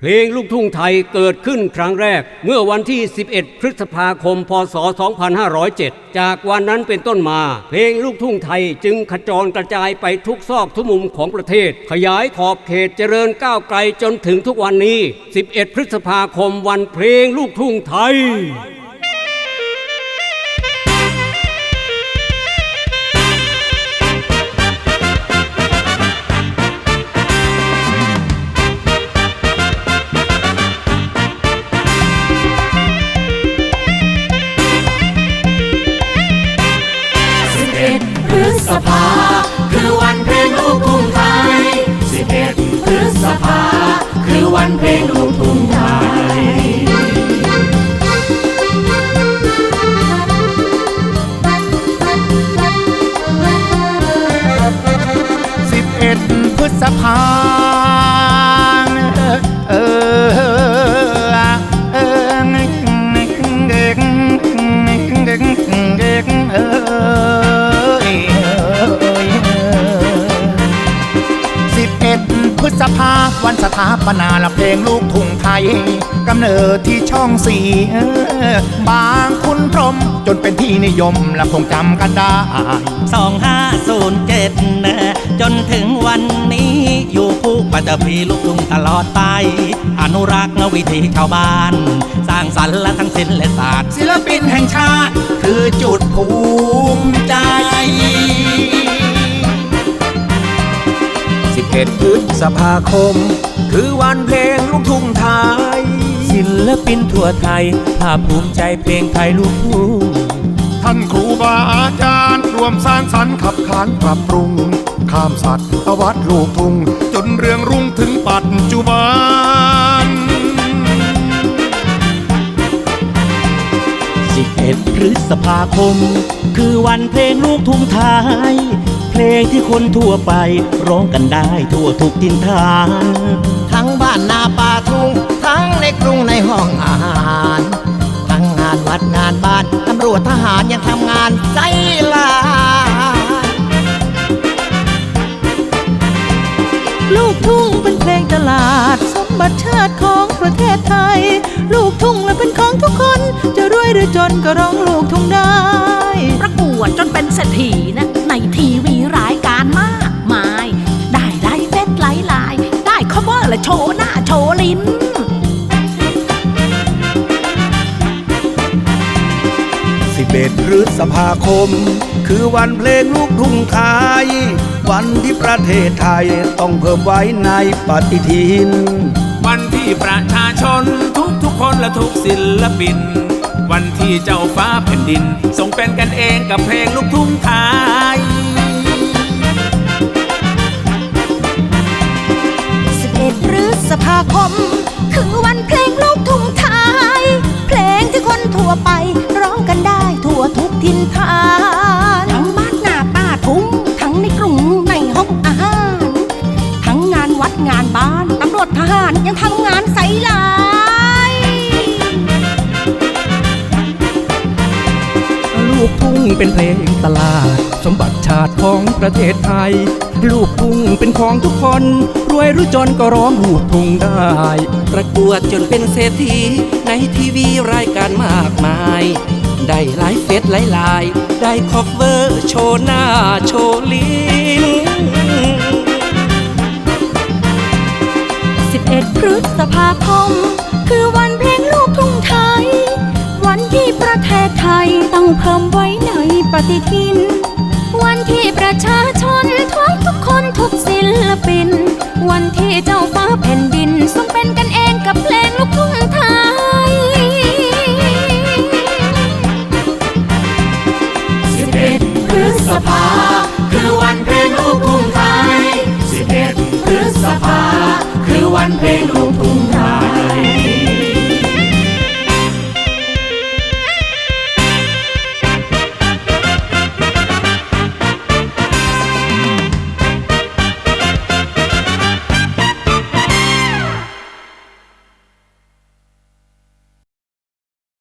เพลงลูกทุ่งไทยเกิดขึ้นครั้งแรกเมื่อวันที่ 11 พฤษภาคม พศ 2507 จากวันนั้นเป็นต้นมา เพลงลูกทุ่งไทยจึงขจรกระจายไปทุกซอกทุกมุมของประเทศ ขยายขอบเขตเจริญก้าวไกลจนถึงทุกวันนี้ 11 พฤษภาคมวันเพลงลูกทุ่งไทย ษภา คือวันเพลงลูกทุ่งไทย 11 พฤษภา คือวันเพลงลูกทุ่ง พฤษภาวันสถาปนาละเพลงลูกทุ่งไทยกำเนิดที่ช่องสี่เออบางคุณพรมจนเป็นที่นิยมและคงจำกันได้2507นะจนถึงวันนี้อยู่คู่ปัตตภีลูกทุ่งตลอดไป อนุรักษ์วิถีชาวบ้าน สร้างสรรค์และทั้งศิลและศาสตร์ศิลปินแห่งชาติ คือจุดภูมิใจ 11พฤษภาคม คือวันเพลงลูกทุ่งไทย ศิลปินทั่วไทย ภาคภูมิใจเพลงไทยลูกทุ่งท่านครูบาอาจารย์รวมสร้างสรรค์ขับขานปรับปรุง ข้ามสัตว์อวัดลูกทุ่ง จนเรืองรุ่งถึงปัจจุบัน 11พฤษภาคม คือวันเพลงลูกทุ่งไทย เพลงที่คนทั่วไป ร้องกันได้ทั่วทุกทินทานทั้งบ้านนาป่าทุ่ง ทั้งในกรุงในห้องอาหาร ทั้งงานวัดงานบ้าน ตำรวจทหารยังทำงานใจลายลูกทุ่งเป็นเพลงตลาด สมบัติชาติของประเทศไทย ลูกทุ่งและเป็นของทุกคน จะรวยหรือจนก็ร้องลูกทุ่งได้ ประกวดจนเป็นเศรษฐีนะ พฤษภาคม คือวันเพลงลูกทุ่งไทย วันที่ประเทศไทยต้องเพิ่มไว้ในปฏิทิน วันที่ประชาชนทุกทุกๆคนและทุกศิลปิน วันที่เจ้าฟ้าแผ่นดินทรงเป็นกันเองกับเพลงลูกทุ่งไทย11พฤษภาคม คือวันเพลงลูกทุ่งไทย เพลงที่คนทั่วไปร้องกันได้ วัดงานบ้าน ตำรวจทหารยังทำงานใสหลายลูกทุ่งเป็นเพลงตลาด สมบัติชาติของประเทศไทย ลูกทุ่งเป็นของทุกคน รวยหรือจนก็ร้องลูกทุ่งได้ ประกวดจนเป็นเศรษฐีในทีวีรายการมากมาย ได้ไลฟ์เฟซไลฟ์ไลน์ได้คอฟเวอร์โชว์หน้าโชว์ลิ้ ษภาคม คือวันเพลงลูกทุ่งไทย วันที่ประเทศไทยต้องเพิ่มไว้ในปฏิทิน วันที่ประชาชนทุกทุกคนทุกศิลปิน วันที่เจ้าฟ้าแผ่นดินทรงเป็นกันเองกับเพลงลูกทุ่งไทย11พฤษภาคือวันเพลงลูกทุ่งไทย11พฤษภาคือวันเพลงลู